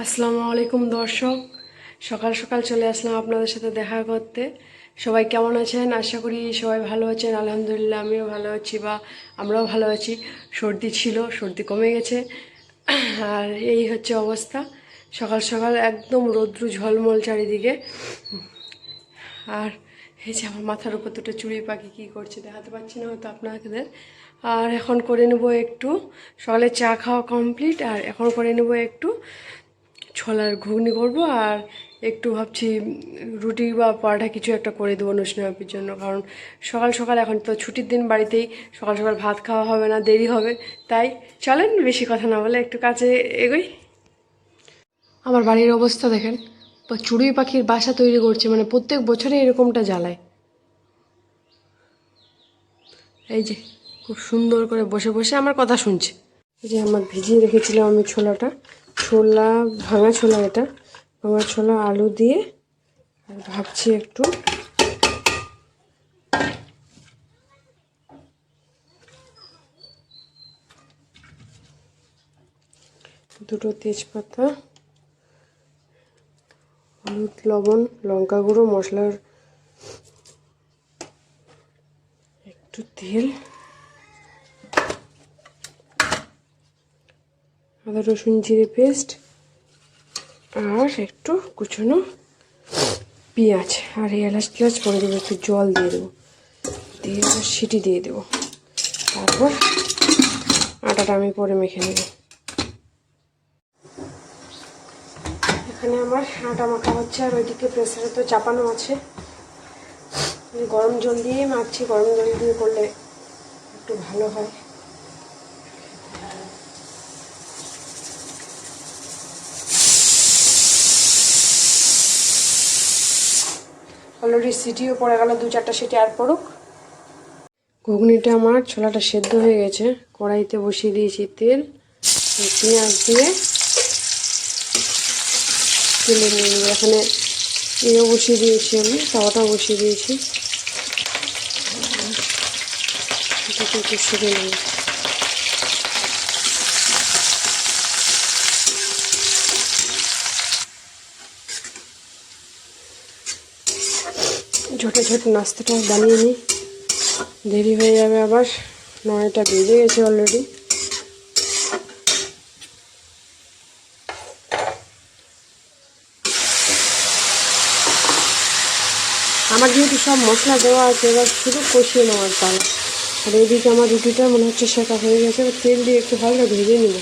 আসসালামু আলাইকুম দর্শক। সকাল সকাল চলে আসলাম আপনাদের সাথে দেখা করতে। সবাই কেমন আছেন? আশা করি সবাই ভালো আছেন। আলহামদুলিল্লাহ, আমিও ভালো আছি বা আমরাও ভালো আছি। সর্দি ছিল, সর্দি কমে গেছে। আর এই হচ্ছে অবস্থা। সকাল সকাল একদম রৌদ্রু ঝলমল চারিদিকে। আর এই যে আমার মাথার উপর দুটো চুড়ি পাখি কী করছে দেখাতে পাচ্ছি না হয়তো আপনাদের। আর এখন করে নেব একটু। সকালে চা খাওয়া কমপ্লিট আর এখন করে নেব একটু ছোলার ঘুগনি করব আর একটু ভাবছি রুটি বা পরোটা কিছু একটা করে দেবো নৈষ্ণবাপির জন্য। কারণ সকাল সকাল এখন তো ছুটির দিন বাড়িতেই সকাল সকাল ভাত খাওয়া হবে না, দেরি হবে। তাই চলেন বেশি কথা না বলে একটু কাছে এগোই। আমার বাড়ির অবস্থা দেখেন চড়ুই পাখির বাসা তৈরি করছে মানে প্রত্যেক বছরে এরকমটা জ্বালায়। এই যে খুব সুন্দর করে বসে বসে আমার কথা শুনছে। এই যে আমার ভিজিয়ে রেখেছিলাম আমি ছোলাটা। ছোলা, ভাঙা ছোলা এটা। ভাঙা ছোলা, আলু দিয়ে আর ভাবছি একটু। দুটো তেজপাতা, হলুদ, লবণ, লঙ্কা গুঁড়ো, মশলার একটু তেল। আদা, রসুন, জিরে পেস্ট আর একটু কুচনো পেঁয়াজ। আর এলাচ টেলাচ করে দেবো, একটু জল দিয়ে দেবো। দিয়ে সিটি দিয়ে দেবো। তারপর আটাটা আমি পরে মেখে নেব। এখানে আমার আটা মাখা হচ্ছে, আর ওইদিকে প্রেসারে তো চাপানো আছে। গরম জল দিয়ে মাখছি, গরম জল দিয়ে করলে একটু ভালো হয়। অলরেডি সিটিও পড়ে গেল, দু চারটা সিটি আর পড়ুক। ঘুগনিটা আমার ছোলাটা সেদ্ধ হয়ে গেছে। কড়াইতে বসিয়ে দিয়েছি তেল। পেঁয়াজ দিয়ে তেলে নিয়ে নেব এখানে এও বসিয়ে দিয়েছি আমি, তাওয়াটাও বসিয়ে দিয়েছি। একটু সেরে নেব। ছোটো ছোটো নাস্তাটা বানিয়ে নিই। দেরি হয়ে যাবে আবার, নয়টা বেজে গেছে অলরেডি আমার যেহেতু সব মশলা দেওয়া আছে, এবার শুধু কষিয়ে নেওয়ার পালা। আর এদিকে আমার রুটিটা মনে হচ্ছে শেখা হয়ে গেছে তেল দিয়ে একটু হালকা ভেজে নেব।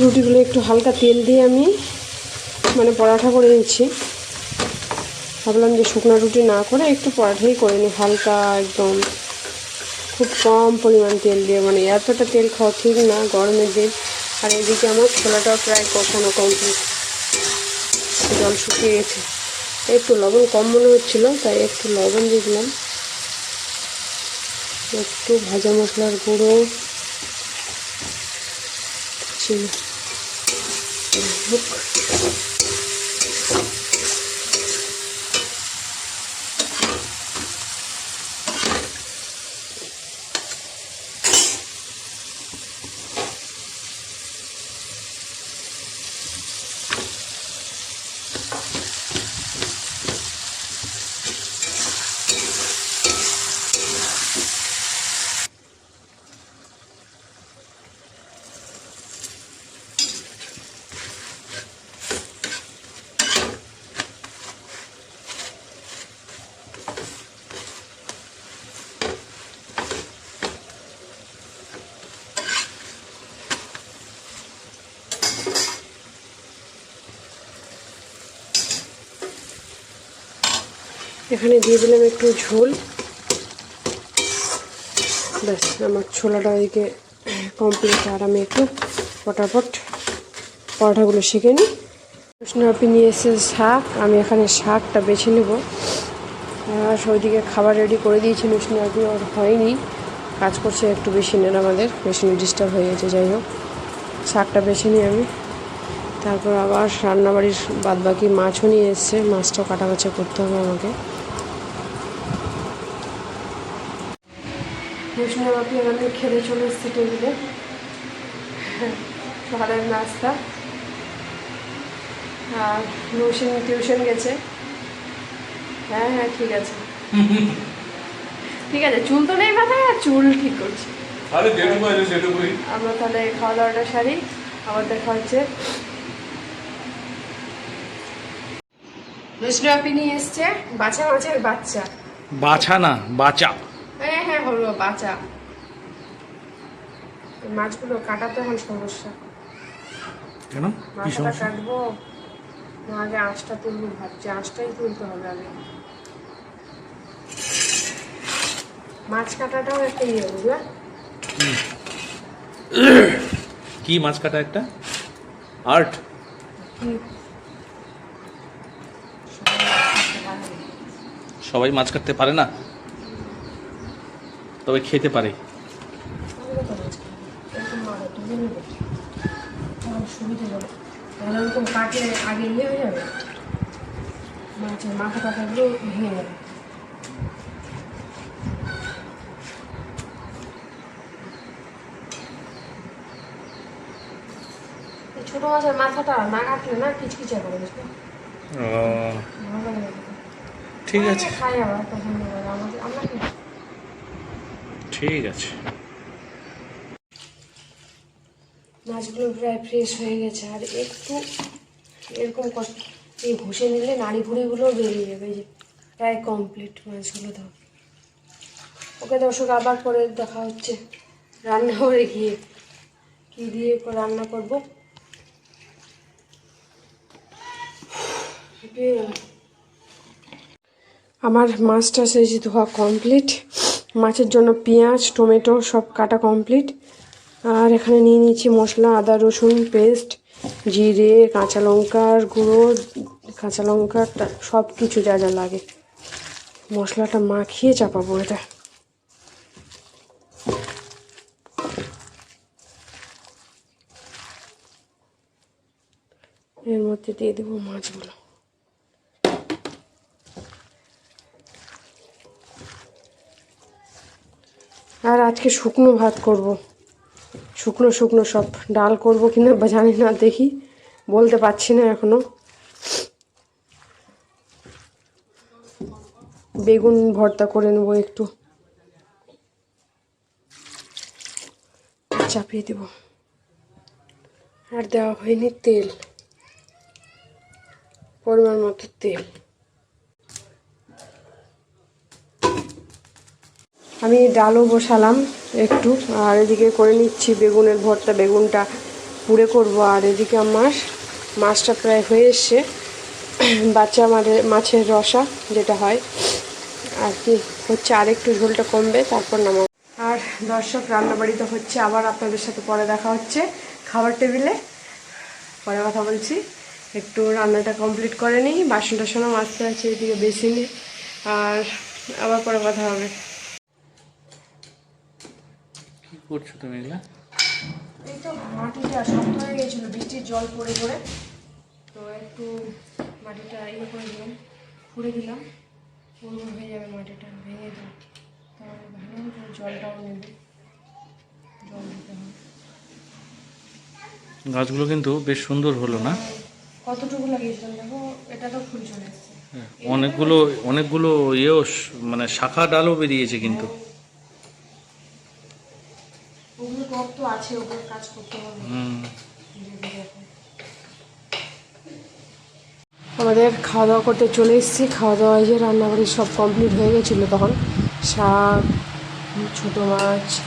রুটিগুলো একটু হালকা তেল দিয়ে আমি মানে পরাঠা করে নিচ্ছি। ভাবলাম যে শুকনো রুটি না করে একটু পরাঠাই করে নিই, হালকা একদম খুব কম পরিমাণ তেল দিয়ে। মানে এতটা তেল খাওয়া ঠিক না গরমের দিন আর এদিকে আমার ছোলাটাও প্রায় কখনো কমপ্লিট জল শুকিয়ে গেছে। একটু লবণ কম মনে হচ্ছিল, তাই একটু লবণ দিয়ে দিলাম। একটু ভাজা মশলার গুঁড়ো ছিল। হোক এখানে দিয়ে দিলাম একটু ঝোল। ব্যাস, আমার ছোলাটা ওইদিকে কমপ্লিট আর আমি একটু ফটাফট পরোটাগুলো শিখে নিই। কৃষ্ণাপি নিয়ে এসে শাক, আমি এখানে শাকটা বেছে নেব। আর ওইদিকে খাবার রেডি করে দিয়েছি নুসনাপি ওর হয়নি। কাজ করছে একটু বেশি নেন আমাদের, বেশি ডিস্টার্ব হয়ে গেছে, যাই হোক। শাকটা বেছে নিই আমি। তারপর আবার রান্নাবাড়ির বাদ বাকি মাছও নিয়ে এসছে, মাছটাও কাটা বাছা করতে হবে আমাকে। রসুনের বাপি আমি খেতে চলে এসেছি টেবিলে। সকালের নাস্তা। আর নৌসিন টিউশন গেছে। হ্যাঁ হ্যাঁ ঠিক আছে। ঠিক আছে চুল তো নেই মাথায় আর চুল ঠিক করছি। আমরা তাহলে খাওয়া দাওয়াটা সারি আবার দেখা হচ্ছে। রসুন আপনি নিয়ে এসছে বাচ্চা মাছের বাচ্চা। বাছা না বাচা। হলো বাচ্চা এই মাছগুলো কাটাতে এখন সমস্যা। কেন? মাছটা কাটবো আগে আঁশটা তুলবো ভাবছি আঁশটাই তুলতে হবে আগে। মাছ কাটাটাও একটা ইয়ে বুঝলে? কি? মাছ কাটা একটা? আর্ট? সবাই মাছ কাটতে পারে না? তবে খেতে পারে। আগে ইয়ে হয়ে যাবে মাছের মাথা ভেঙে যাবে ছোট মাছের মাথাটা না কাটলে না কিচকিচে করে। ঠিক আছে। খাই আবার পছন্দ করে আমাদের আমরা ঠিক আছে। মাছগুলো প্রায় ফ্রেশ হয়ে গেছে। আর একটু এরকম এই ঘষে নিলে নাড়ি ভুড়িগুলো বেরিয়ে যাবে যে প্রায় কমপ্লিট মাছগুলো দাও ওকে দর্শক, আবার পরে দেখা হচ্ছে। রান্না করে গিয়ে কী দিয়ে রান্না করব? আমার মাছটা সেই ধোয়া কমপ্লিট মাছের জন্য পেঁয়াজ, টমেটো সব কাটা কমপ্লিট আর এখানে নিয়ে নিয়েছি মশলা, আদা, রসুন পেস্ট জিরে, কাঁচা লঙ্কার গুঁড়ো, কাঁচা লঙ্কা সব কিছু যা যা লাগে। মশলাটা মাখিয়ে চাপাবো এটা। এর মধ্যে দিয়ে দেবো মাছগুলো। আর আজকে শুকনো ভাত করব। শুকনো শুকনো সব ডাল করব কিনা জানি না, দেখি। বলতে পারছি না এখনও। বেগুন ভর্তা করে নেব একটু। চাপিয়ে দেব। আর দেওয়া হয়নি তেল। পরিমাণ মতো তেল। আমি ডালও বসালাম একটু, আর এদিকে করে নিচ্ছি বেগুনের ভর্তা, বেগুনটা পুড়ে করব। আর এদিকে আমার মাছটা প্রায় হয়ে এসছে। বাচ্চা মাছের মাছের রসা যেটা হয়, আর কি হচ্ছে আর একটু ঝোলটা কমবে, তারপর নামাবো। আর দর্শক রান্নাবাড়িতে হচ্ছে, আবার আপনাদের সাথে পরে দেখা হচ্ছে খাবার টেবিলে। পরে কথা বলছি। একটু রান্নাটা কমপ্লিট করে নিই। বাসন টাসনও মাজতে আছে, এদিকে বেশি বেসিনে। আর আবার পরে কথা হবে কি করছ তুমি এগুলা? এই তো মাটিটা শক্ত হয়ে গেছিল বৃষ্টির জল পড়ে পড়ে। তো একটু মাটিটা ইয়ে করে দিলাম খুঁড়ে দিলাম। পুরো হয়ে যাবে মাটিটা ভেঙে দিলাম। তাহলে ভালো করে জলটাও নেবে। জল দিতে হবে। গাছগুলো কিন্তু বেশ সুন্দর হলো না? কতটুকু লাগিয়েছিলাম দেখো এটা তো ফুল চলে এসছে। অনেকগুলো অনেকগুলো ইয়েও মানে শাখা ডালও বেরিয়েছে কিন্তু ওগুলো টপ তো আছে ওগুলো কাজ করতে হবে। আমাদের খাওয়া দাওয়া করতে চলে এসেছি। খাওয়া দাওয়া যে রান্নাবাড়ি সব কমপ্লিট হয়ে গেছিল তখন। শাক ছোটো মাছ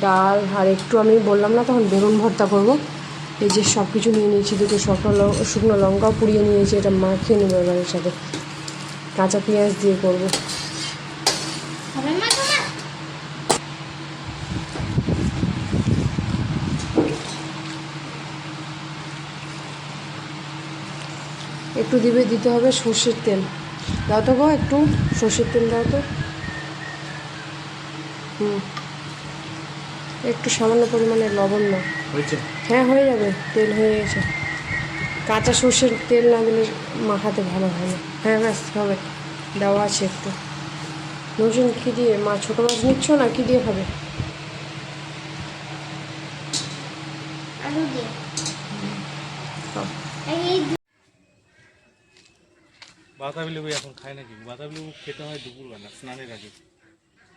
ডাল আর একটু আমি বললাম না তখন বেগুন ভর্তা করব। এই যে সব কিছু নিয়ে নিয়েছি দুটো শুকনো ল- শুকনো লঙ্কাও পুড়িয়ে নিয়েছি এটা মাখিয়ে নেব এবারের সাথে। কাঁচা পেঁয়াজ দিয়ে করব। একটু দিবে দিতে হবে সর্ষের তেল। দাও তো গো একটু সর্ষের তেল দাও তো। হুম। একটু সামান্য পরিমাণে লবণ না হয়েছে? হ্যাঁ হয়ে যাবে তেল হয়ে গেছে। কাঁচা সর্ষের তেল না দিলে মাখাতে ভালো হয় না। হ্যাঁ ব্যাস হবে। দেওয়া আছে একটু। নজুন কী দিয়ে? মা ছোটো মাছ নিচ্ছ না কী দিয়ে খাবে আলু দিয়ে খাও। এই বাতাবি লেবু এখন খায় নাকি? বাতাবি লেবু খেতে হয় দুপুরবেলা স্নানের আগে।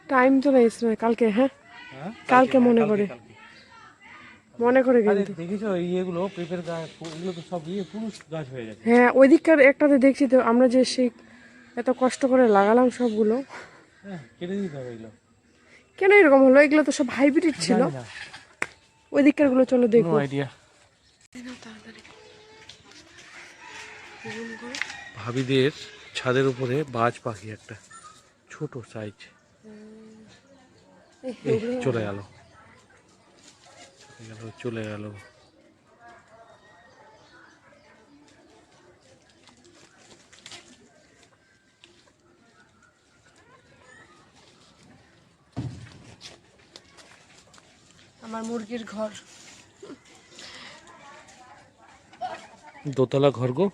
টাইম তো নেই সময় কালকে হ্যাঁ? হ্যাঁ? কালকে মনে করে। মনে করে কিন্তু। দেখেছ এই ইয়েগুলো পেঁপের গাছ এগুলো তো সব ইয়ে পুরুষ গাছ হয়ে গেছে। হ্যাঁ ওই দিককার একটাতে দেখছি তো আমরা যে সেই এত কষ্ট করে লাগালাম সবগুলো। হ্যাঁ কেটে দিতে হবে এগুলো। কেন এরকম হলো? এগুলো তো সব হাইব্রিড ছিল। ওই দিককারগুলো চলো দেখব। আইডিয়া ভাবিদের ছাদের উপরে বাজ পাখি একটা ছোট সাইজ চলে গেল। চলে গেল চলে গেল। আমার মুরগির ঘর। দোতলা ঘর গো।